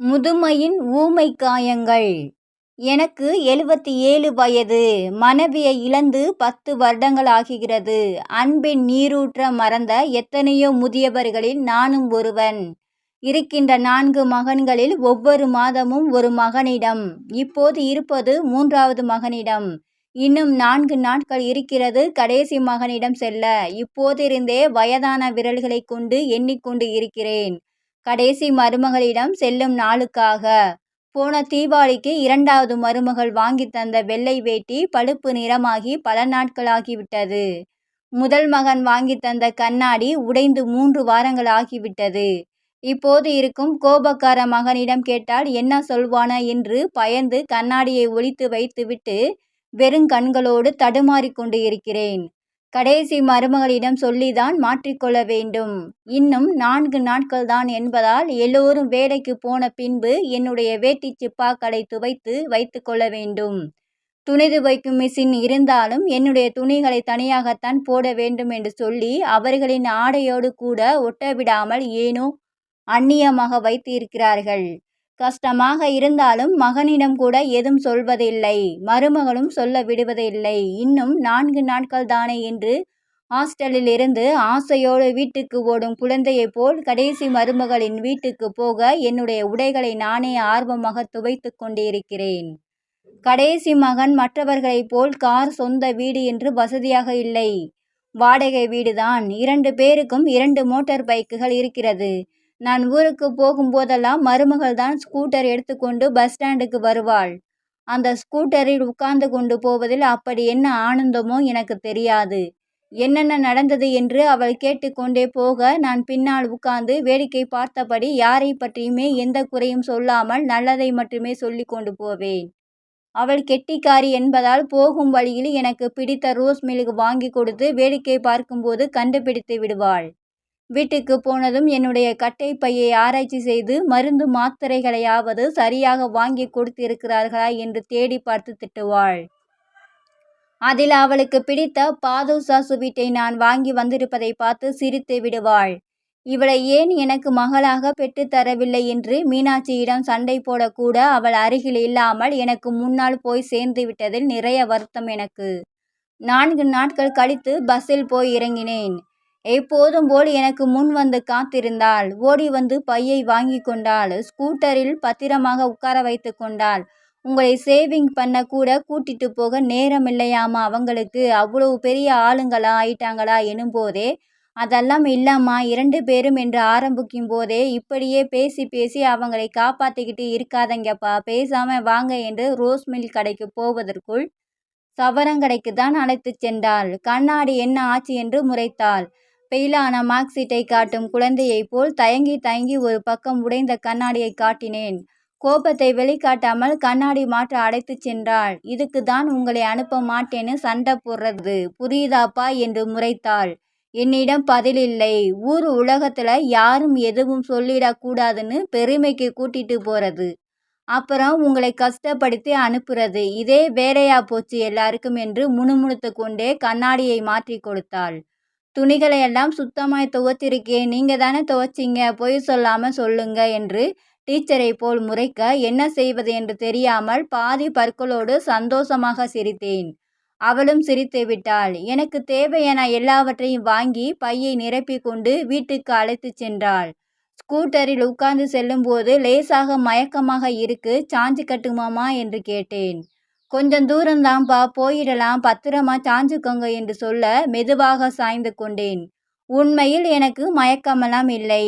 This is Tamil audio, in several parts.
முதுமையின் ஊமை காயங்கள் எனக்கு எழுபத்தி ஏழு வயது. மனைவியை இழந்து பத்து வருடங்கள் ஆகிறது அன்பின் நீரூற்ற மறந்த எத்தனையோ முதியவர்களில் நானும் ஒருவன். இருக்கின்ற நான்கு மகன்களில் ஒவ்வொரு மாதமும் ஒரு மகனிடம். இப்போது இருப்பது மூன்றாவது மகனிடம். இன்னும் நான்கு நாட்கள் இருக்கிறது. கடைசி மகனிடம் செல்ல. இப்போதிருந்தே வயதான விரல்களை கொண்டு எண்ணிக்கொண்டு இருக்கிறேன். கடைசி மருமகளிடம் செல்லும் நாளுக்காக. போன தீபாவளிக்கு இரண்டாவது மருமகள் வாங்கி தந்த வெள்ளை வேட்டி பழுப்பு நிறமாகி பல நாட்களாகிவிட்டது. முதல் மகன் வாங்கி தந்த கண்ணாடி உடைந்து மூன்று வாரங்கள் ஆகிவிட்டது இப்போது இருக்கும் கோபக்கார மகனிடம் கேட்டால் என்ன சொல்வான என்று பயந்து கண்ணாடியை ஒழித்து வைத்துவிட்டு வெறுங்கண்களோடு கண்களோடு தடுமாறிக்கொண்டு இருக்கிறேன். கடைசி மருமகளிடம் சொல்லிதான் மாற்றிக்கொள்ள வேண்டும். இன்னும் நான்கு நாட்கள் தான் என்பதால் எல்லோரும் வேலைக்கு போன பின்பு என்னுடைய வேட்டி சிப்பாக்களை துவைத்து வைத்து கொள்ள வேண்டும். துணி துவைக்கும் மிஷின் இருந்தாலும் என்னுடைய துணிகளை தனியாகத்தான் போட வேண்டும் என்று சொல்லி அவர்களின் ஆடையோடு கூட ஒட்டவிடாமல் ஏனோ அந்நியமாக வைத்து இருக்கிறார்கள் கஷ்டமாக இருந்தாலும் மகனிடம் கூட எதுவும் சொல்வதில்லை. மருமகளும் சொல்ல விடுவதில்லை. இன்னும் நான்கு நாட்கள் தானே என்று ஹாஸ்டலில் இருந்து ஆசையோடு வீட்டுக்கு ஓடும் குழந்தையைப் போல் கடைசி மருமகளின் வீட்டுக்கு போக என்னுடைய உடைகளை நானே ஆர்வமாக துவைத்து கொண்டிருக்கிறேன். கடைசி மகன் மற்றவர்களைப் போல் கார் சொந்த வீடு என்று வசதியாக இல்லை. வாடகை வீடுதான். இரண்டு பேருக்கும் இரண்டு மோட்டார் பைக்குகள் இருக்கிறது. நான் ஊருக்கு போகும்போதெல்லாம் மருமகள் தான் ஸ்கூட்டர் எடுத்துக்கொண்டு பஸ் ஸ்டாண்டுக்கு வருவாள். அந்த ஸ்கூட்டரில் உட்கார்ந்து கொண்டு போவதில் அப்படி என்ன ஆனந்தமோ எனக்கு தெரியாது. என்னென்ன நடந்தது என்று அவள் கேட்டுக்கொண்டே போக நான் பின்னால் உட்கார்ந்து வேடிக்கை பார்த்தபடி யாரை பற்றியுமே எந்த குறையும் சொல்லாமல் நல்லதை மட்டுமே சொல்லி கொண்டு போவேன். அவள் கெட்டிக்காரி என்பதால் போகும் வழியில் எனக்கு பிடித்த ரோஸ் மிளகு வாங்கி கொடுத்து வேடிக்கை பார்க்கும்போது கண்டுபிடித்து விடுவாள். வீட்டுக்கு போனதும் என்னுடைய கட்டை பையை ஆராய்ச்சி செய்து மருந்து மாத்திரைகளையாவது சரியாக வாங்கி கொடுத்திருக்கிறார்களா என்று தேடி பார்த்து திட்டுவாள். அதில் அவளுக்கு பிடித்த பாதுஷா சுவீட்டை நான் வாங்கி வந்திருப்பதை பார்த்து சிரித்து விடுவாள். இவளை ஏன் எனக்கு மகளாக பெற்றுத்தரவில்லை என்று மீனாட்சியிடம் சண்டை போடக்கூட அவள் அருகில் இல்லாமல் எனக்கு முன்னால் போய் சேர்ந்து விட்டதில் நிறைய வருத்தம் எனக்கு. நான்கு நாட்கள் கழித்து பஸ்ஸில் போய் இறங்கினேன். எப்போதும் போல் எனக்கு முன் வந்து காத்திருந்தாள். ஓடி வந்து பையை வாங்கி கொண்டாள். ஸ்கூட்டரில் பத்திரமாக உட்கார வைத்து கொண்டாள். உங்களை சேவிங் பண்ண கூட கூட்டிட்டு போக நேரம் இல்லையாமா அவங்களுக்கு? அவ்வளவு பெரிய ஆளுங்களா ஆயிட்டாங்களா எனும்போதே அதெல்லாம் இல்லைம்மா இரண்டு பேரும் என்று ஆரம்பிக்கும் போதே இப்படியே பேசி பேசி அவங்களை காப்பாற்றிக்கிட்டு இருக்காதங்கப்பா. பேசாம வாங்க என்று ரோஸ் மில் கடைக்கு போவதற்குள் சவரங்கடைக்கு தான் அழைத்து சென்றாள். கண்ணாடி என்ன ஆச்சு என்று முறைத்தாள். பெயிலான மார்க்சீட்டை காட்டும் குழந்தையைப் போல் தயங்கி தயங்கி ஒரு பக்கம் உடைந்த கண்ணாடியை காட்டினேன். கோபத்தை வெளிக்காட்டாமல் கண்ணாடி மாற்ற அடைத்துச் சென்றாள். இதுக்கு தான் உங்களை அனுப்ப மாட்டேன்னு சண்டை போடுறது புரியுதாப்பா என்று முறைத்தாள். என்னிடம் பதிலில்லை ஊர் உலகத்துல யாரும் எதுவும் சொல்லிடக்கூடாதுன்னு பெருமைக்கு கூட்டிட்டு போறது. அப்புறம் உங்களை கஷ்டப்படுத்தி அனுப்புறது. இதே வேலையா போச்சு எல்லாருக்கும் என்று முணுமுணுத்து கொண்டே கண்ணாடியை மாற்றி கொடுத்தாள். துணிகளை எல்லாம் சுத்தமாய் துவைத்திருக்கேன் நீங்கள் தானே துவைச்சிங்க? பொய் சொல்லாமல் சொல்லுங்க என்று டீச்சரை போல் முறைக்க என்ன செய்வது என்று தெரியாமல் பாதி பற்களோடு சந்தோஷமாக சிரித்தேன். அவளும் சிரித்து விட்டாள். எனக்கு தேவையான எல்லாவற்றையும் வாங்கி பையை நிரப்பி கொண்டு வீட்டுக்கு அழைத்து சென்றாள். ஸ்கூட்டரில் உட்கார்ந்து செல்லும்போது லேசாக மயக்கமாக இருக்கு சாஞ்சு கட்டுமாமா? என்று கேட்டேன். கொஞ்சம் தூரம்தான்ப்பா போயிடலாம் பத்திரமா சாஞ்சுக்கோங்க என்று சொல்ல மெதுவாக சாய்ந்து கொண்டேன். உண்மையில் எனக்கு மயக்கமெல்லாம் இல்லை.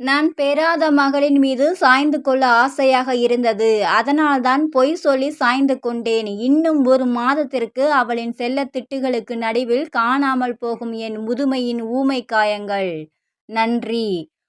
நான் பெறாத மகளின் மீது சாய்ந்து கொள்ள ஆசையாக இருந்தது. அதனால்தான் பொய் சொல்லி சாய்ந்து கொண்டேன். இன்னும் ஒரு மாதத்திற்கு அவளின் செல்ல திட்டுகளுக்கு நடுவில் காணாமல் போகும் என் முதுமையின் ஊமை காயங்கள் நன்றி.